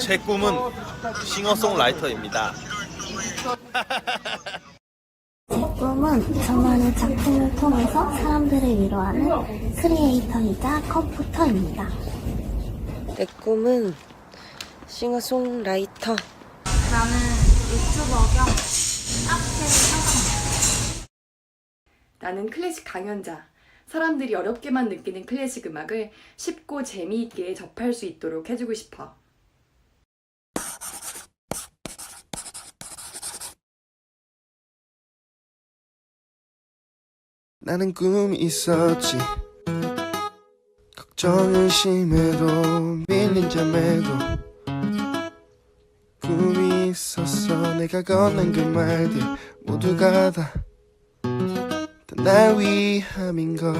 제 꿈은 싱어송라이터입니다. 제 꿈은 저만의 작품을 통해서 사람들을 위로하는 크리에이터이자 컴포터입니다. 내 꿈은 싱어송라이터. 나는 유튜버 겸 카페를 창업합니다. 나는 클래식 강연자. 사람들이 어렵게만 느끼는 클래식 음악을 쉽고 재미있게 접할 수 있도록 해주고 싶어. 나는 꿈이 있었지. 걱정은 심해도 밀린 잠에도 꿈이 있었어. 내가 건넨 그 말들 모두가 다 날 위함인걸.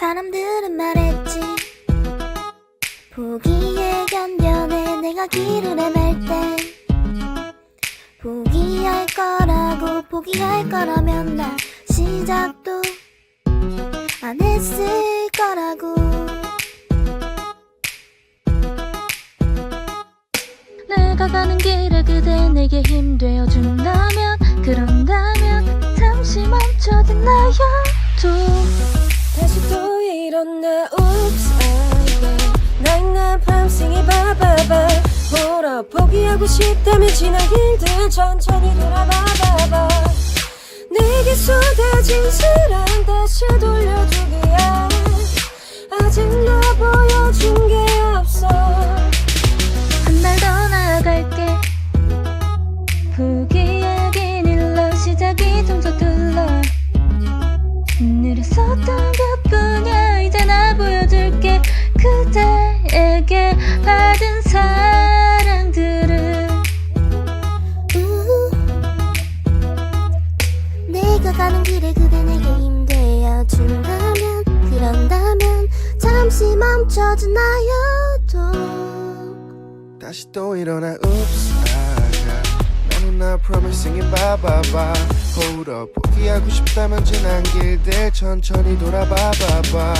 사람들은 말했지. 포기에 견뎌내 내가 길을 헤맬 땐 포기할 거라고 포기할 거라면 나 시작도 안 했을 거라고. 내가 가는 길에 그대 내게 힘 되어준다면 그런다면 잠시 멈춰진 나여도. 다시 또 일어나 Oops I bet Night night I'm singing bye bye bye 보라 포기하고 싶다면 지난 길들 천천히 쏟아 진 사랑 다시 돌려주기에 아직 나 보여 가 가는 길에 그대 내게 힘 되어준다면 그런다면 잠시 멈춰진 나여도 다시 또 일어나 Oops 나는 나 promising it bye bye bye up 포기하고 싶다면 지난 길들 천천히 돌아봐봐봐.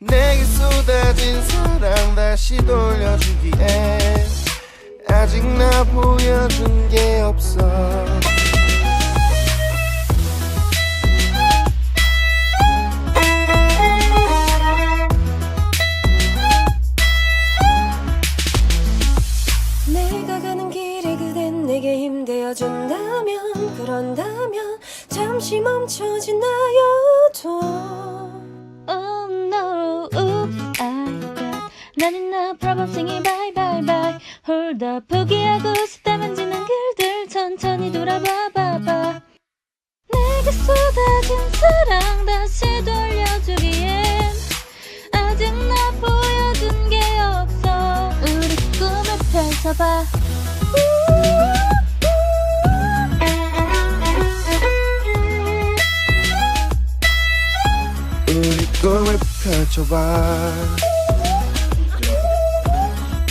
내게 쏟아진 사랑 다시 돌려주기에 아직 나 보여준 게 없어 잠시 멈춰진 나여도 Oh no, oops, I got 나는 나 problem singing. Bye bye bye. Hold up, 포기하고 싶다면 지난 길들 천천히 돌아봐 봐봐. 내게 쏟아진 사랑 다시 돌려주기엔 아직 나 보여준 게 없어. 우리 꿈을 펼쳐봐 펼쳐봐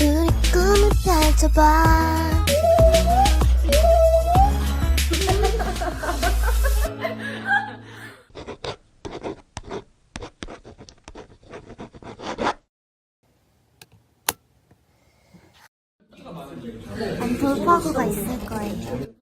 우리 꿈을 펼쳐봐. 안 돌파구가 있을 거예요